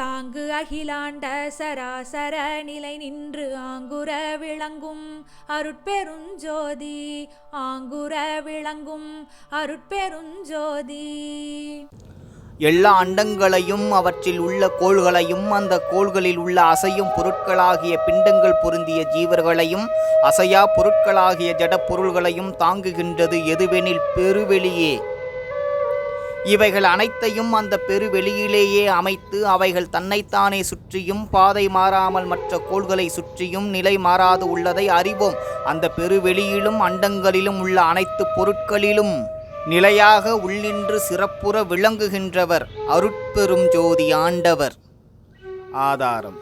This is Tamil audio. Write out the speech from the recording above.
தாங்கு அகிலாண்ட சராசர நிலை நின்று ஆங்குர விளங்கும் அருட்பெருஞ்சோதி ஆங்குர விளங்கும் அருட்பெருஞ்சோதி எல்லா அண்டங்களையும் அவற்றில் உள்ள கோள்களையும் அந்த கோள்களில் உள்ள அசையும் பொருட்களாகிய பிண்டங்கள் பொருந்திய ஜீவர்களையும் அசையா பொருட்களாகிய ஜடப்பொருள்களையும் தாங்குகின்றது எதுவெனில் பெருவெளியே. இவைகள் அனைத்தையும் அந்த பெருவெளியிலேயே அமைத்து அவைகள் தன்னைத்தானே சுற்றியும் பாதை மாறாமல் மற்ற கோள்களை சுற்றியும் நிலை மாறாது உள்ளதை அறிவோம். அந்த பெருவெளியிலும் அண்டங்களிலும் உள்ள அனைத்து பொருட்களிலும் நிலையாக உள்ளின்று சிறப்புற விளங்குகின்றவர். அருட்பெரும் ஜோதி ஆண்டவர். ஆதாரம்.